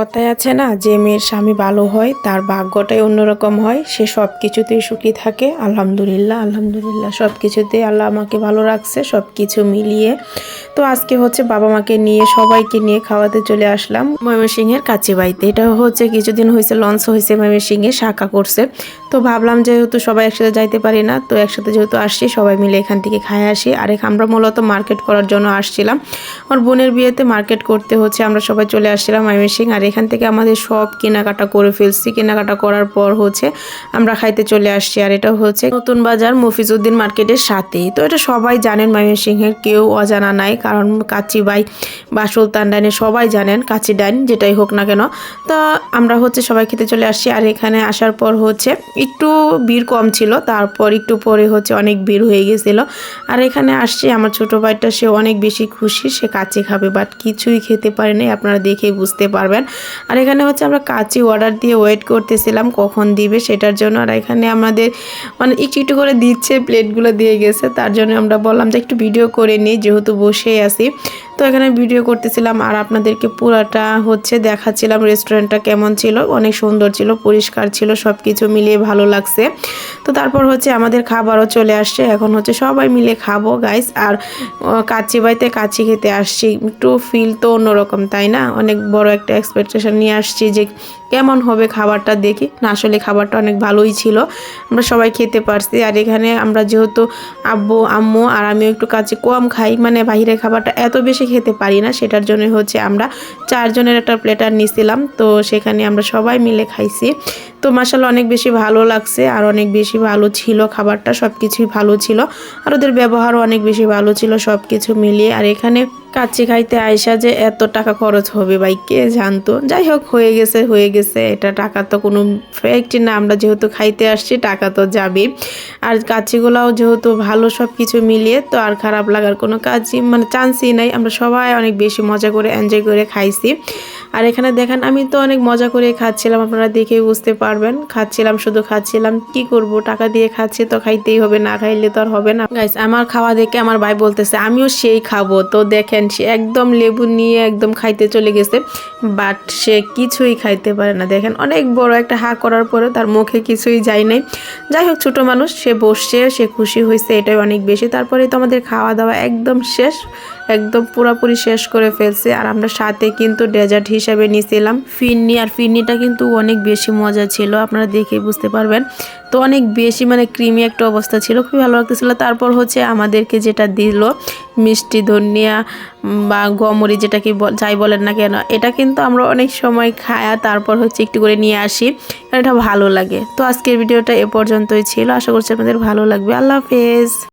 কথায় আছে না, যে মেয়ের স্বামী ভালো হয়, তার ভাগ্যটাই অন্যরকম হয়, সে সব কিছুতেই সুখী থাকে, আলহামদুলিল্লাহ আলহামদুলিল্লাহ সব কিছুতেই আল্লাহ আমাকে ভালো রাখছে সব কিছু মিলিয়ে। তো আজকে হচ্ছে বাবা মাকে নিয়ে, সবাইকে নিয়ে খাওয়াতে চলে আসলাম ময়মনসিংহের কাছে বাড়িতে এটা হচ্ছে কিছুদিন হয়েছে, লঞ্চ হয়েছে ময়মনসিংহে, শাখা করছে। তো ভাবলাম যেহেতু সবাই একসাথে যাইতে পারি না, তো একসাথে যেহেতু আসছি, সবাই মিলে এখান থেকে খায় আসি। আর আমরা মূলত মার্কেট করার জন্য আসছিলাম। আমার বোনের বিয়েতে মার্কেট করতে হচ্ছে, আমরা সবাই চলে আসছিলাম ময়মনসিং আর এখান থেকে আমাদের সব কেনাকাটা করে ফেলছি। কেনাকাটা করার পর হচ্ছে আমরা খাইতে চলে আসছি আর এটা হচ্ছে নতুন বাজার মফিজউদ্দিন মার্কেটের সাথেই। তো এটা সবাই জানেন ময়মনসিংহের, কেউ অজানা নাই, কারণ কাচি বাই বা সুলতান ডাইনে সবাই জানেন, কাচি ডাইন যেটাই হোক না কেন। তো আমরা হচ্ছে সবাই খেতে চলে আসছি আর এখানে আসার পর হচ্ছে একটু ভিড় কম ছিল, তারপর একটু পরে হচ্ছে অনেক ভিড় হয়ে গেছিল। আর এখানে আসছি আমার ছোটো ভাইটা, সে অনেক বেশি খুশি, সে কাচি খাবে বাট কিছুই খেতে পারেনি, আপনারা দেখেই বুঝতে পারবেন। আর এখানে হচ্ছে আমরা কাচি অর্ডার দিয়ে ওয়েট করতেছিলাম, কখন দিবে সেটার জন্য। আর এখানে আমাদের মানে একটু একটু করে দিচ্ছে প্লেটগুলো দিয়ে গেছে, তার জন্য আমরা বললাম যে একটু ভিডিও করে নিই, যেহেতু বসেই আছি। তো এখানে ভিডিও করতেছিলাম আর আপনাদেরকে পুরাটা হচ্ছে দেখাচ্ছিলাম রেস্টুরেন্টটা কেমন ছিল, অনেক সুন্দর ছিল, পরিষ্কার ছিল সব কিছু মিলিয়ে ভালো লাগছে। তো তারপর হচ্ছে আমাদের খাবারও চলে আসছে, এখন হচ্ছে সবাই মিলে খাব গাইস আর কাচি বাড়িতে কাচি খেতে আসছি, একটু ফিল তো অন্যরকম, তাই না? অনেক বড় একটা এক্সপেকটেশন নিয়ে আসছি যে কেমন হবে খাবারটা দেখি। না, আসলে খাবারটা অনেক ভালোই ছিল, আমরা সবাই খেতে পারছি, আর এখানে আমরা যেহেতু আব্বু, আম্মু আর আমিও একটু কাছে কম খাই মানে বাইরের খাবারটা এত বেশি খেতে পারি না, সেটার জন্য হচ্ছে আমরা চারজনের একটা প্লেটার নিছিলাম। তো সেখানে আমরা সবাই মিলে খাইছি। তো মাসাল অনেক বেশি ভালো লাগছে আর অনেক বেশি ভালো ছিল খাবারটা সব কিছুই ভালো ছিল। আর ওদের ব্যবহারও অনেক বেশি ভালো ছিল সব কিছু মিলিয়ে। আর এখানে কাচ্চি খাইতে আইসা যে এত টাকা খরচ হবে ভাই, কে জানতো? যাই হোক, হয়ে গেছে হয়ে গেছে। এটা টাকা তো কোনো ফ্যাক্ট না, আমরা যেহেতু খাইতে আসছি, টাকা তো যাবে আর কাচ্চিগুলাও যেহেতু ভালো সব কিছু মিলিয়ে, তো আর খারাপ লাগার কোনো কাজই মানে চান্সই নাই। আমরা সবাই অনেক বেশি মজা করে এনজয় করে খাইছি। আর এখানে দেখেন, আমি তো অনেক মজা করে খাচ্ছিলাম, আপনারা দেখেই বুঝতে পারবেন। খাচ্ছিলাম, শুধু খাচ্ছিলাম, কি করব? টাকা দিয়ে খাচ্ছি তো খাইতেই হবে, না খাইলে তো আর হবে না। গাইস আমার খাওয়া দেখে আমার ভাই বলতেছে, আমিও সেই খাব। তো দেখেন, সে একদম লেবু নিয়ে একদম খাইতে চলে গেছে বাট সে কিছুই খাইতে পারে না। দেখেন, অনেক বড় একটা হা করার পরে তার মুখে কিছুই যায় নাই। যাই হোক, ছোটো মানুষ, সে বসছে, সে খুশি হয়েছে এটাই অনেক বেশি। তারপরে তো আমাদের খাওয়া দাওয়া একদম শেষ। একদম পুরোপুরি শেষ করে ফেলছে। আর আমরা সাথে কিন্তু ডেজার্ট হিসাবে নিয়েছিলাম ফিরনি, আর ফিরনিটা কিন্তু অনেক বেশি মজা ছিল, আপনারা দেখে বুঝতে পারবেন। তো অনেক বেশি মানে ক্রিমি একটা অবস্থা ছিল, খুবই ভালো লাগতেছিল। তারপর হচ্ছে আমাদেরকে যেটা দিল, মিষ্টি, ধনিয়া বা গমরি যেটাকে যাই বলেন না কেন, এটা কিন্তু আমরা অনেক সময় খায়া তারপর হচ্ছে একটু করে নিয়ে আসি এটা ভালো লাগে। তো আজকের ভিডিওটা এ পর্যন্তই ছিল। আশা করছি আপনাদের ভালো লাগবে। আল্লাহ হাফেজ।